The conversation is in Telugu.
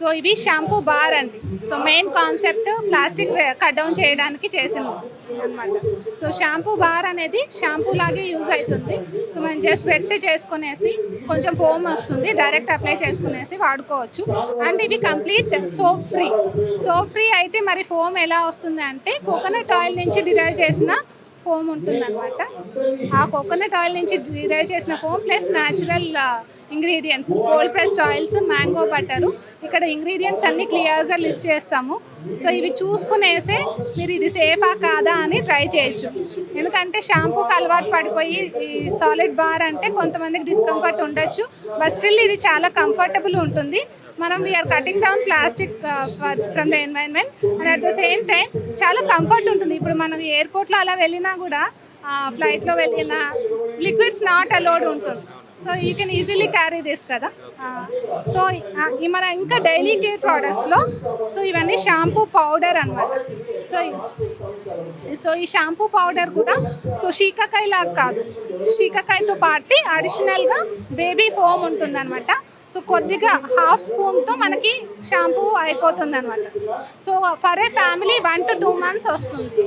సో ఇవి షాంపూ బార్ అండి. So main concept plastic cut down చేయడానికి చేసింది అనమాట సో షాంపూ బార్ అనేది షాంపూ లాగే యూజ్ అవుతుంది. సో మనం జస్ట్ వెట్ చేసుకునేసి కొంచెం ఫోమ్ వస్తుంది డైరెక్ట్ అప్లై చేసుకునేసి వాడుకోవచ్చు. అండ్ ఇవి complete soap free. Soap free అయితే మరి ఫోమ్ ఎలా వస్తుంది అంటే కోకోనట్ ఆయిల్ నుంచి డిరైవ్ చేసిన ఫోమ్ ఉంటుందన్నమాట. ఆ కోకోనట్ ఆయిల్ నుంచి డిరైవ్ చేసిన foam plus natural ingredients cold pressed oils mango butter ఇక్కడ ఇంగ్రీడియంట్స్ అన్ని క్లియర్గా లిస్ట్ చేస్తాము. సో ఇవి చూసుకునేసే మీరు ఇది సేఫా కాదా అని ట్రై చేయొచ్చు. ఎందుకంటే షాంపూకి అలవాటు పడిపోయి ఈ సాలిడ్ బార్ అంటే కొంతమందికి డిస్కంఫర్ట్ ఉండొచ్చు. బట్ స్టిల్ ఇది చాలా కంఫర్టబుల్ ఉంటుంది. మనం we're cutting down plastic from the environment and at the same time చాలా కంఫర్ట్ ఉంటుంది. ఇప్పుడు మనం ఎయిర్పోర్ట్లో అలా వెళ్ళినా కూడా ఫ్లైట్లో వెళ్ళినా లిక్విడ్స్ నాట్ అలౌడ్ ఉంటుంది. So you can easily carry this కదా. సో ఈ మన ఇంకా డైలీ కేర్ ప్రోడక్ట్స్లో సో ఇవన్నీ షాంపూ పౌడర్ అనమాట సో సో ఈ షాంపూ పౌడర్ కూడా సో షీకాకాయ లాగా కాదు. షీకాకాయతో పాటు అడిషనల్గా బేబీ ఫోమ్ ఉంటుంది అనమాట సో కొద్దిగా హాఫ్ స్పూన్తో మనకి షాంపూ అయిపోతుంది అనమాట so for a family one to two months వస్తుంది.